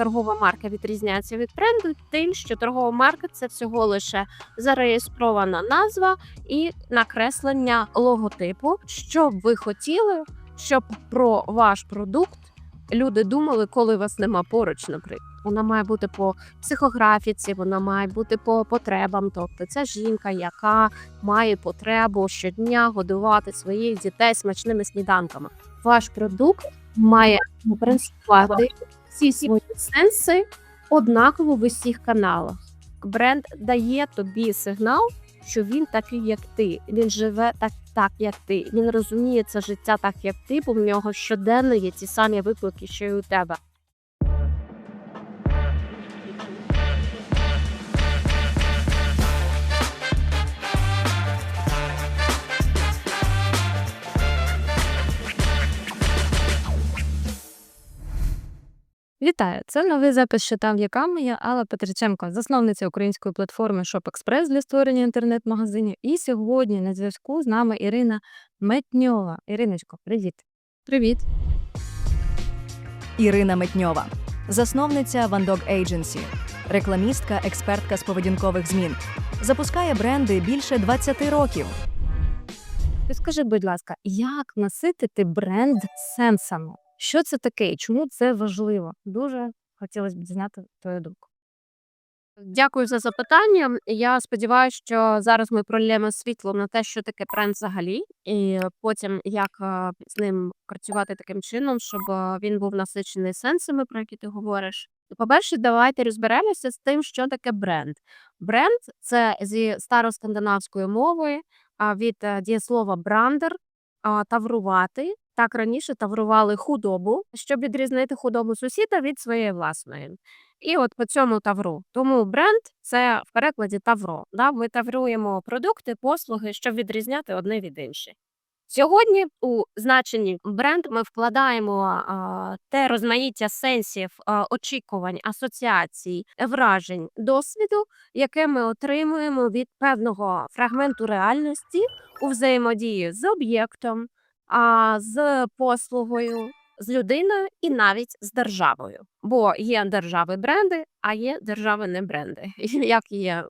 торгова марка відрізняється від бренду? Тим, що торгова марка це всього лише зареєстрована назва і накреслення логотипу. Що б ви хотіли, щоб про ваш продукт люди думали, коли вас нема поруч, наприклад. Вона має бути по психографіці, вона має бути по потребам. Тобто це жінка, яка має потребу щодня годувати своїх дітей смачними сніданками. Ваш продукт має транслювати всі свої сенси однаково в усіх каналах. Бренд дає тобі сигнал, що він такий, як ти. Він живе так, так як ти. Він розуміє це життя так, як ти, бо в нього щоденно є ті самі виклики, що й у тебе. Вітаю! Це новий запис що там яками я Алла Петриченко, засновниця української платформи ShopExpress для створення інтернет-магазинів. І сьогодні на зв'язку з нами Ірина Метньова. Іриночко, привіт. Привіт. Ірина Метньова, засновниця Вандog Agency, рекламістка, експертка з поведінкових змін. Запускає бренди більше 20 років. Скажи, будь ласка, як наситити бренд сенсами? Що це таке і чому це важливо? Дуже хотілося б дізнати твою думку. Дякую за запитання. Я сподіваюся, що зараз ми пролємо світло на те, що таке бренд взагалі, і потім як з ним працювати таким чином, щоб він був насичений сенсами, про які ти говориш. По-перше, давайте розберемося з тим, що таке бренд. Бренд це зі староскандинавської мови від е, дієслова брандер таврувати. Так раніше таврували худобу, щоб відрізнити худобу сусіда від своєї власної. І от по цьому тавру. Тому бренд це в перекладі тавро. Да? Ми тавруємо продукти, послуги, щоб відрізняти одне від інших. Сьогодні у значенні бренд ми вкладаємо а, те розмаїття сенсів, а, очікувань, асоціацій, вражень, досвіду, яке ми отримуємо від певного фрагменту реальності у взаємодії з об'єктом, з послугою, з людиною і навіть з державою. Бо є держави бренди, а є держави не бренди. Як є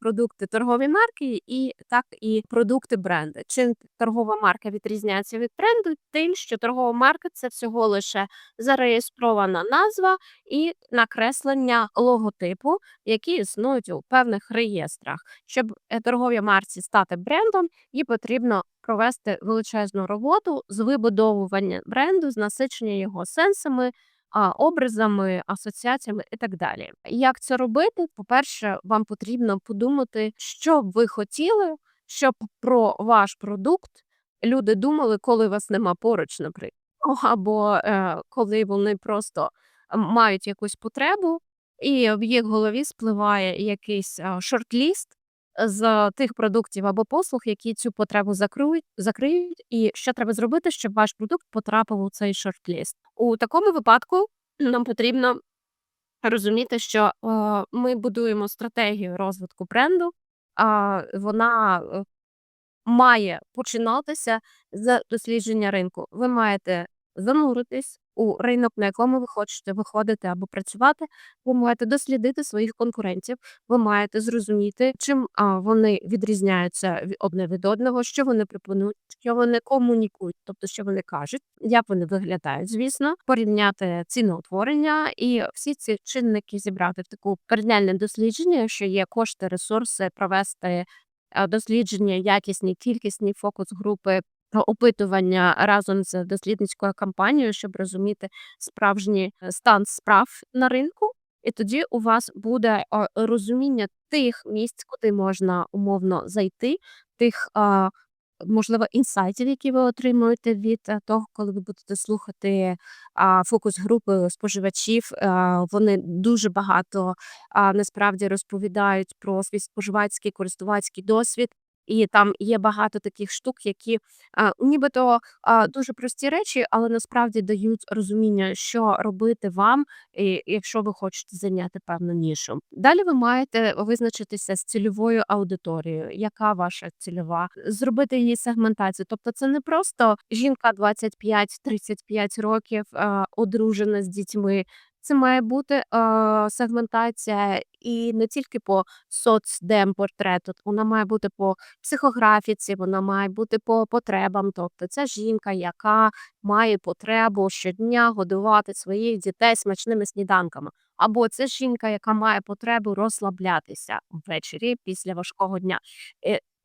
продукти торгові марки, і так і продукти бренди. Чим торгова марка відрізняється від бренду? Тим, що торгова марка це всього лише зареєстрована назва і накреслення логотипу, які існують у певних реєстрах. Щоб е, торговій марці стати брендом, їй потрібно провести величезну роботу з вибудовування бренду, з насичення його сенсами, а, образами, асоціаціями і так далі. Як це робити? По-перше, вам потрібно подумати, що б ви хотіли, щоб про ваш продукт люди думали, коли вас нема поруч, наприклад, або е, коли вони просто мають якусь потребу, і в їх голові спливає якийсь а, шорт-ліст з тих продуктів або послуг, які цю потребу закриють, закриють, і що треба зробити, щоб ваш продукт потрапив у цей шорт-ліст. У такому випадку нам потрібно розуміти, що е, ми будуємо стратегію розвитку бренду, а вона е, має починатися з дослідження ринку. Ви маєте зануритись у ринок, на якому ви хочете виходити або працювати. Ви маєте дослідити своїх конкурентів. Ви маєте зрозуміти, чим вони відрізняються ві- одне від одного, що вони пропонують, що вони комунікують, тобто що вони кажуть, як вони виглядають, звісно, порівняти ціноутворення і всі ці чинники зібрати в таку порівняльне дослідження, що є кошти, ресурси, провести дослідження, якісні, кількісні фокус групи. Опитування разом з дослідницькою кампанією, щоб розуміти справжній е, стан справ на ринку, і тоді у вас буде розуміння тих місць, куди можна умовно зайти, тих можливо інсайтів, які ви отримуєте від е, того, коли ви будете слухати фокус групи споживачів. Вони дуже багато насправді розповідають про свій споживацький користувацький досвід. І там є багато таких штук, які а, нібито а, дуже прості речі, але насправді дають розуміння, що робити вам, і, якщо ви хочете зайняти певну нішу. Далі ви маєте визначитися з цільовою аудиторією, яка ваша цільова, зробити її сегментацію. Тобто, це не просто жінка 25-35 років, а, одружена з дітьми. Це має бути е, сегментація і не тільки по соцдемпортрету, вона має бути по психографіці, вона має бути по потребам. Тобто це жінка, яка має потребу щодня годувати своїх дітей смачними сніданками. Або це жінка, яка має потребу розслаблятися ввечері після важкого дня.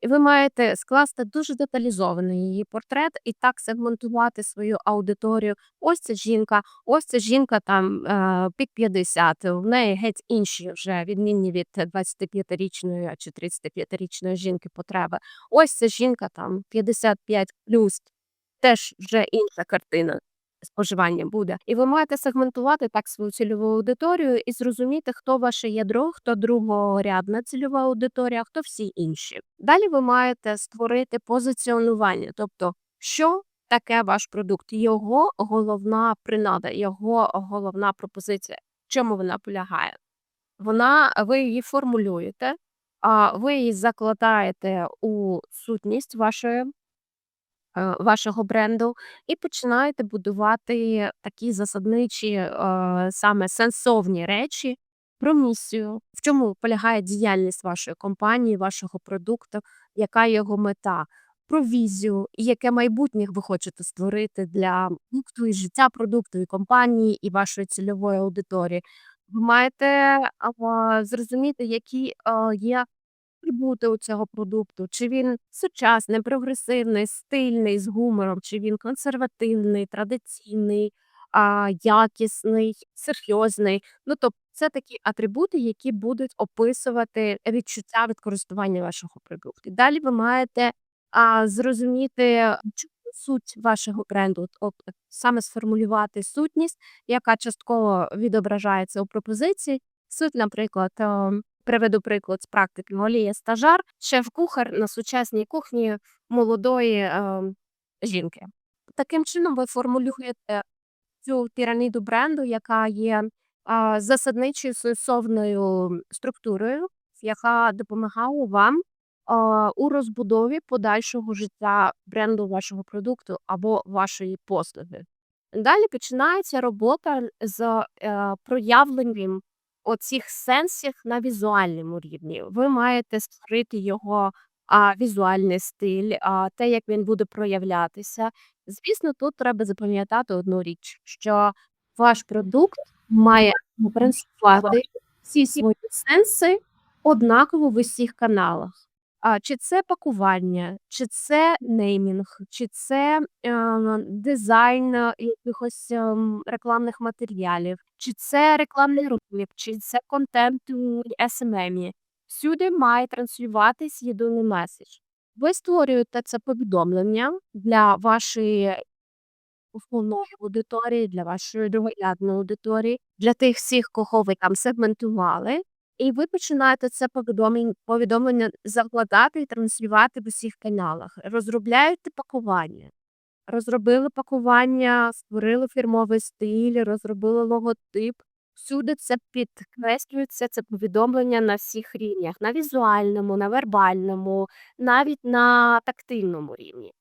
І ви маєте скласти дуже деталізований її портрет і так сегментувати свою аудиторію. Ось ця жінка, ось ця жінка там пік 50, в неї геть інші вже відмінні від 25-річної чи 35-річної жінки потреби. Ось ця жінка там 55 плюс, теж вже інша картина споживання буде. І ви маєте сегментувати так свою цільову аудиторію і зрозуміти, хто ваше ядро, хто другорядна цільова аудиторія, хто всі інші. Далі ви маєте створити позиціонування, тобто, що таке ваш продукт, його головна принада, його головна пропозиція. В чому вона полягає? Вона, ви її формулюєте, а ви її закладаєте у сутність вашої вашого бренду і починаєте будувати такі засадничі, е, саме сенсовні речі про місію, в чому полягає діяльність вашої компанії, вашого продукту, яка його мета, про візію, яке майбутнє ви хочете створити для продукту і життя продукту, і компанії, і вашої цільової аудиторії. Ви маєте зрозуміти, які а, є атрибути у цього продукту, чи він сучасний, прогресивний, стильний, з гумором, чи він консервативний, традиційний, а, якісний, серйозний. Ну, тобто, це такі атрибути, які будуть описувати відчуття від користування вашого продукту. Далі ви маєте а, зрозуміти, суть вашого бренду, от, саме сформулювати сутність, яка частково відображається у пропозиції. Суть, наприклад, е, Приведу приклад з практики. Олія стажар, шеф-кухар на сучасній кухні молодої е, жінки. Таким чином ви формулюєте цю піраміду бренду, яка є а, засадничою сенсовною структурою, яка допомагає вам а, у розбудові подальшого життя бренду вашого продукту або вашої послуги. Далі починається робота з е, проявленням оцих сенсів на візуальному рівні. Ви маєте створити його а, візуальний стиль, а, те, як він буде проявлятися. Звісно, тут треба запам'ятати одну річ, що ваш продукт має транслювати всі свої сенси однаково в усіх каналах. А, чи це пакування, чи це неймінг, чи це е, дизайн е, якихось ем, рекламних матеріалів, чи це рекламний ролик, чи це контент у SMM. Всюди має транслюватись єдиний меседж. Ви створюєте це повідомлення для вашої основної аудиторії, для вашої другорядної аудиторії, для тих всіх, кого ви там сегментували. І ви починаєте це повідомлення, повідомлення закладати і транслювати в усіх каналах. Розробляєте пакування. Розробили пакування, створили фірмовий стиль, розробили логотип. Всюди це підкреслюється, це повідомлення на всіх рівнях: на візуальному, на вербальному, навіть на тактильному рівні.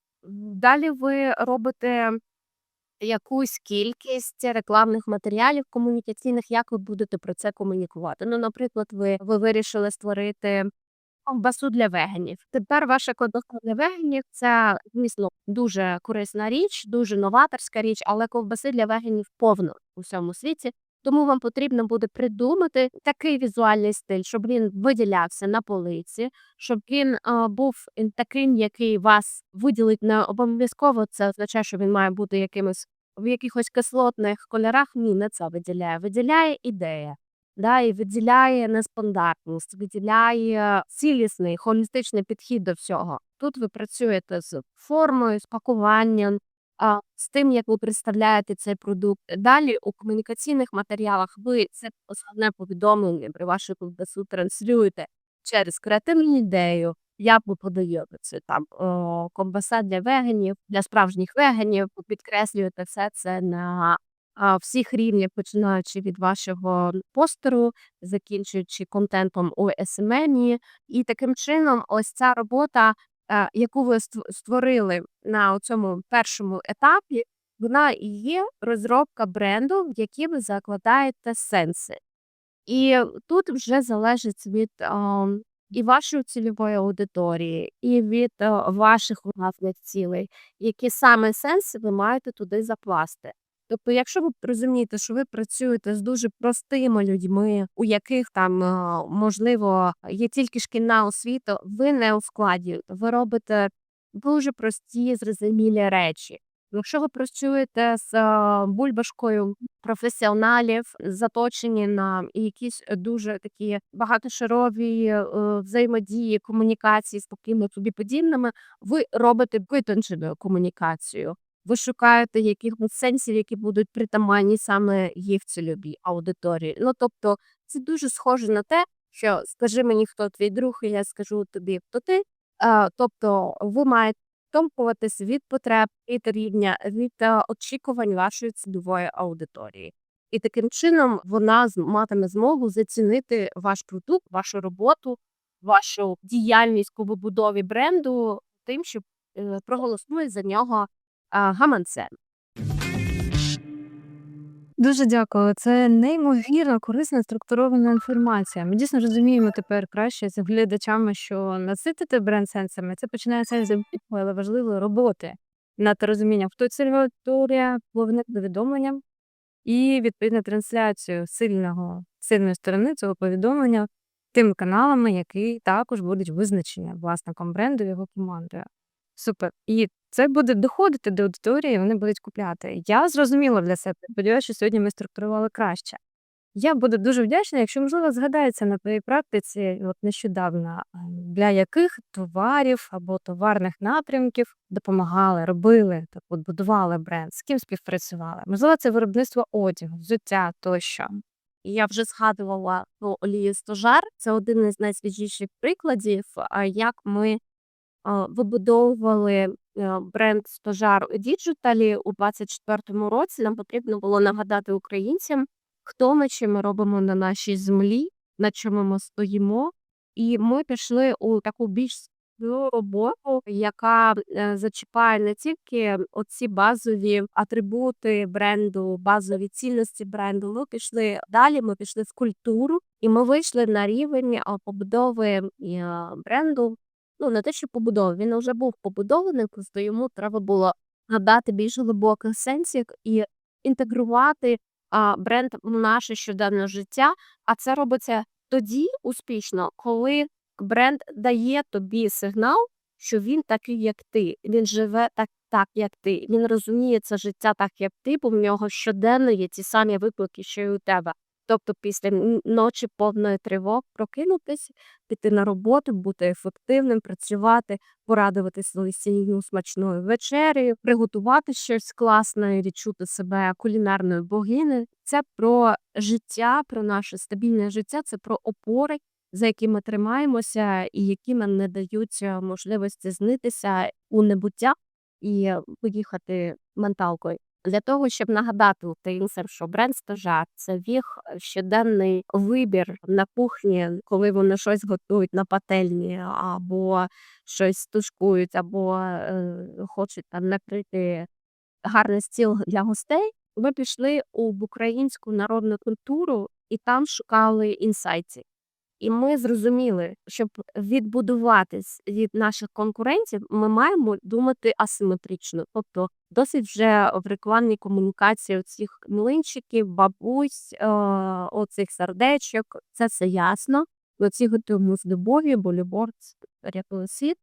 Далі ви робите якусь кількість рекламних матеріалів комунікаційних, як ви будете про це комунікувати. Ну, наприклад, ви, ви вирішили створити ковбасу для веганів. Тепер ваша ковбаса для веганів це, звісно, дуже корисна річ, дуже новаторська річ, але ковбаси для веганів повно у всьому світі. Тому вам потрібно буде придумати такий візуальний стиль, щоб він виділявся на полиці, щоб він а, був таким, який вас виділить не обов'язково. Це означає, що він має бути якимось в якихось кислотних кольорах. Ні, не це виділяє. Виділяє ідея. Да, і виділяє неспандартність, виділяє цілісний холістичний підхід до всього. Тут ви працюєте з формою, з пакуванням, а, з тим, як ви представляєте цей продукт. Далі у комунікаційних матеріалах ви це основне повідомлення при вашу ковбасу транслюєте через креативну ідею. Як ви подаєте це там о, ковбаса для веганів, для справжніх веганів, підкреслюєте все це на всіх рівнях, починаючи від вашого постеру, закінчуючи контентом у SMM. І таким чином, ось ця робота, е, яку ви створили на цьому першому етапі, вона і є розробка бренду, в який ви закладаєте сенси. І тут вже залежить від і вашої цільової аудиторії, і від а, ваших власних цілей, які саме сенси ви маєте туди закласти. Тобто, якщо ви розумієте, що ви працюєте з дуже простими людьми, у яких там можливо є тільки шкільна освіта, ви не ускладнюєте, ви робите дуже прості, зрозумілі речі. Якщо ви працюєте з бульбашкою професіоналів, заточені на якісь дуже такі багатошарові е, взаємодії, комунікації з такими собі подібними, ви робите витончену комунікацію. Ви шукаєте якихось сенсів, які будуть притаманні саме їх цільовій аудиторії. Ну тобто, це дуже схоже на те, що скажи мені, хто твій друг, і я скажу тобі, хто ти. Е, Тобто, ви маєте відштовхуватись від потреб, і рівня, від е, очікувань вашої цільової аудиторії. І таким чином вона матиме змогу зацінити ваш продукт, вашу роботу, вашу діяльність у вибудові бренду тим, що е, проголосує за нього а, гаманцем. Дуже дякую. Це неймовірно корисна структурована інформація. Ми дійсно розуміємо тепер краще з глядачами, що наситити бренд сенсами це починається з але важливої роботи над розумінням, хто цільова аудиторія, вогник повідомленням і відповідно трансляцію сильного сильної сторони цього повідомлення тими каналами, які також будуть визначені власником бренду його командою. Супер. І це буде доходити до аудиторії, вони будуть купляти. Я зрозуміла для себе. Сподіваюся, що сьогодні ми структурували краще. Я буду дуже вдячна, якщо можливо згадається на твоїй практиці, от нещодавно, для яких товарів або товарних напрямків допомагали, робили, так от будували бренд, з ким співпрацювали. Можливо, це виробництво одягу, взуття тощо. Я вже згадувала про олію стожар. Це один із найсвіжіших прикладів, як ми вибудовували бренд стожар у діджиталі у 24-му році. Нам потрібно було нагадати українцям, хто ми, що ми робимо на нашій землі, на чому ми стоїмо. І ми пішли у таку більш роботу, яка е, зачіпає не тільки оці базові атрибути бренду, базові цінності бренду. Ми пішли далі. Ми пішли в культуру, і ми вийшли на рівень побудови е, бренду. Ну не те, що побудови, він вже був побудований, просто йому треба було надати більш глибоких сенсів і інтегрувати а, бренд в наше щоденне життя. А це робиться тоді успішно, коли бренд дає тобі сигнал, що він такий, як ти. Він живе так, так, як ти. Він розуміє це життя так, як ти, бо в нього щоденно є ті самі виклики, що й у тебе. Тобто після ночі повної тривог прокинутись, піти на роботу, бути ефективним, працювати, порадувати свою сім'ю смачною вечерею, приготувати щось класне, відчути себе кулінарною богинею. Це про життя, про наше стабільне життя, це про опори, за які ми тримаємося, і які нам не дають е, можливості знитися у небуття і е, поїхати менталкою. Для того, щоб нагадати українцям, що бренд стажар це їх щоденний вибір на кухні, коли вони щось готують на пательні, або щось тушкують, або е, хочуть там накрити гарний стіл для гостей. Ми пішли в українську народну культуру і там шукали інсайтів. І ми зрозуміли, щоб відбудуватись від наших конкурентів, ми маємо думати асиметрично. Тобто, досить вже в рекламній комунікації оцих млинчиків, бабусь, е, оцих сердечок, це все ясно. Ми всі готуємо з любов'ю, бо любов рятує світ.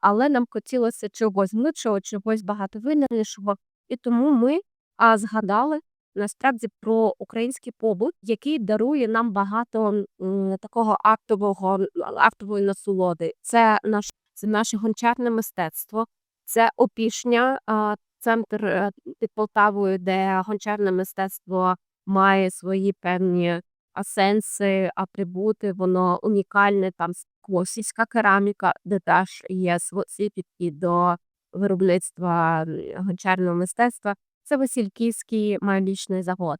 Але нам хотілося чогось глибшого, чогось багатовимірнішого. І тому ми а, згадали насправді про український побут, який дарує нам багато м, такого актового актової насолоди. Це наш це наше гончарне мистецтво, це опішня, центр е, під Полтавою, де гончарне мистецтво має свої певні а, сенси, атрибути. Воно унікальне. Там косівська кераміка, де теж є св- свій підхід до виробництва гончарного мистецтва. Це Васильківський майолічний завод.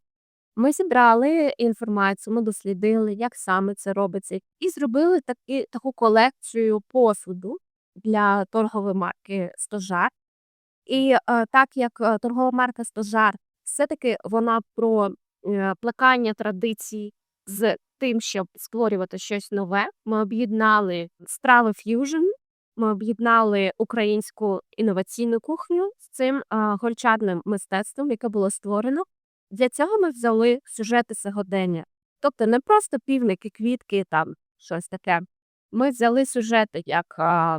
Ми зібрали інформацію, ми дослідили, як саме це робиться, і зробили такі, таку колекцію посуду для торгової марки Стожар. І е, так як е, торгова марка Стожар, все-таки вона про е, плекання традицій з тим, щоб створювати щось нове. Ми об'єднали страви ф'южн, ми об'єднали українську інноваційну кухню з цим гольчарним мистецтвом, яке було створено. Для цього ми взяли сюжети сьогодення. Тобто не просто півники, квітки, там щось таке. Ми взяли сюжети, як а,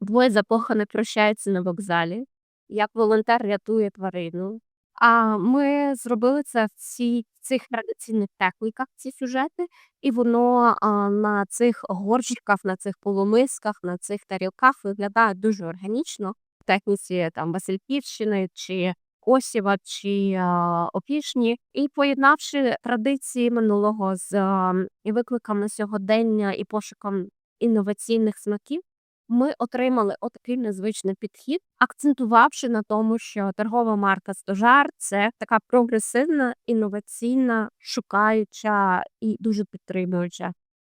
двоє закоханих прощаються на вокзалі, як волонтер рятує тварину. А ми зробили це в ці, цих традиційних техніках, ці сюжети, і воно а, на цих горщиках, на цих полумисках, на цих тарілках виглядає дуже органічно в техніці там Васильківщини чи Косєва чи а, Опішні. І поєднавши традиції минулого з а, і викликами сьогодення і пошуком інноваційних смаків, ми отримали отакий незвичний підхід, акцентувавши на тому, що торгова марка Стожар це така прогресивна, інноваційна, шукаюча і дуже підтримуюча,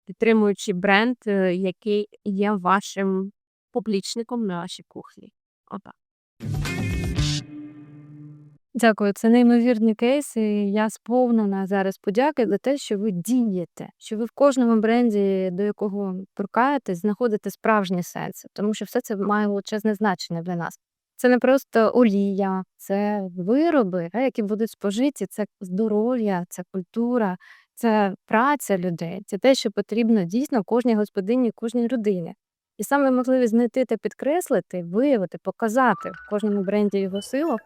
підтримуючий бренд, е, який є вашим публічником на вашій кухні. Отак. Дякую, це неймовірний кейс, і я сповнена зараз подяки за те, що ви дієте, що ви в кожному бренді, до якого торкаєтесь, знаходите справжній сенс, тому що все це має величезне значення для нас. Це не просто олія, це вироби, які будуть спожиті, це здоров'я, це культура, це праця людей, це те, що потрібно дійсно кожній господині, кожній людині. І саме можливість знайти та підкреслити, виявити, показати в кожному бренді його силу.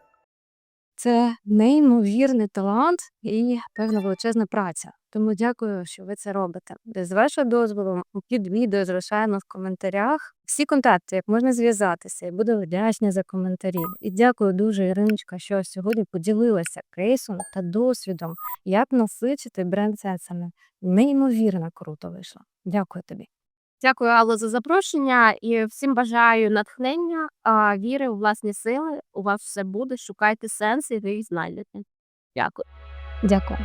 Це неймовірний талант і певна величезна праця. Тому дякую, що ви це робите. З вашого дозволу під відео залишаємо в коментарях всі контакти, як можна зв'язатися. І буду вдячна за коментарі. І дякую дуже, Іриночка, що сьогодні поділилася кейсом та досвідом, як насичити бренд сенсами. Неймовірно круто вийшло. Дякую тобі. Дякую, Алло, за запрошення і всім бажаю натхнення, віри у власні сили. У вас все буде. Шукайте сенс, і ви їх знайдете. Дякую. Дякую.